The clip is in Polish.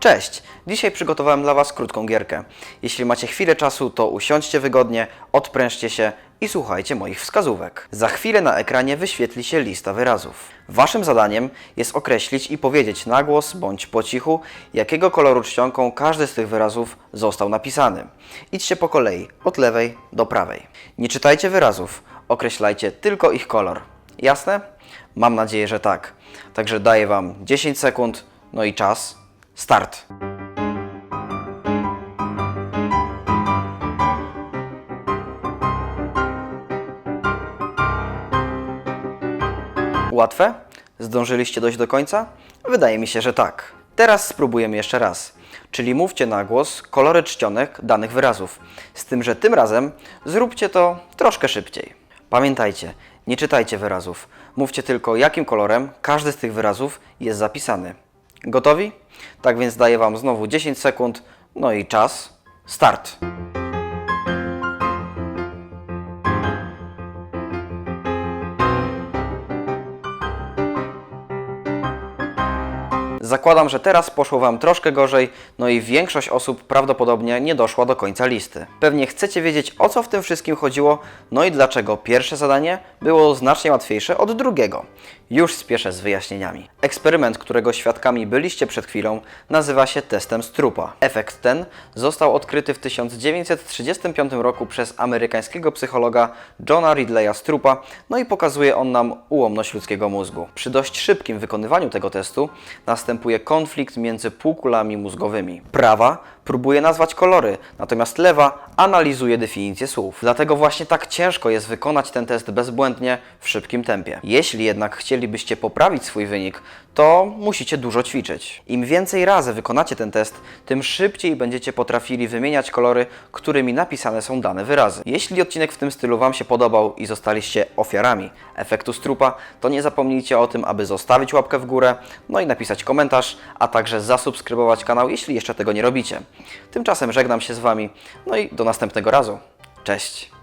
Cześć! Dzisiaj przygotowałem dla Was krótką gierkę. Jeśli macie chwilę czasu, to usiądźcie wygodnie, odprężcie się i słuchajcie moich wskazówek. Za chwilę na ekranie wyświetli się lista wyrazów. Waszym zadaniem jest określić i powiedzieć na głos bądź po cichu, jakiego koloru czcionką każdy z tych wyrazów został napisany. Idźcie po kolei, od lewej do prawej. Nie czytajcie wyrazów, określajcie tylko ich kolor. Jasne? Mam nadzieję, że tak. Także daję Wam 10 sekund, no i czas. Start! Łatwe? Zdążyliście dojść do końca? Wydaje mi się, że tak. Teraz spróbujemy jeszcze raz. Czyli mówcie na głos kolory czcionek danych wyrazów. Z tym, że tym razem zróbcie to troszkę szybciej. Pamiętajcie, nie czytajcie wyrazów. Mówcie tylko, jakim kolorem każdy z tych wyrazów jest zapisany. Gotowi? Tak więc daję Wam znowu 10 sekund, no i czas. Start! Zakładam, że teraz poszło Wam troszkę gorzej, no i większość osób prawdopodobnie nie doszła do końca listy. Pewnie chcecie wiedzieć, o co w tym wszystkim chodziło, no i dlaczego pierwsze zadanie było znacznie łatwiejsze od drugiego. Już spieszę z wyjaśnieniami. Eksperyment, którego świadkami byliście przed chwilą, nazywa się testem Strupa. Efekt ten został odkryty w 1935 roku przez amerykańskiego psychologa Johna Ridleya Strupa, no i pokazuje on nam ułomność ludzkiego mózgu. Przy dość szybkim wykonywaniu tego testu następuje konflikt między półkulami mózgowymi. Prawa próbuje nazwać kolory, natomiast lewa analizuje definicję słów. Dlatego właśnie tak ciężko jest wykonać ten test bezbłędnie w szybkim tempie. Jeśli jednak chcielibyście poprawić swój wynik, to musicie dużo ćwiczyć. Im więcej razy wykonacie ten test, tym szybciej będziecie potrafili wymieniać kolory, którymi napisane są dane wyrazy. Jeśli odcinek w tym stylu Wam się podobał i zostaliście ofiarami efektu strupa, to nie zapomnijcie o tym, aby zostawić łapkę w górę, no i napisać komentarz, a także zasubskrybować kanał, jeśli jeszcze tego nie robicie. Tymczasem żegnam się z Wami, no i do następnego razu. Cześć!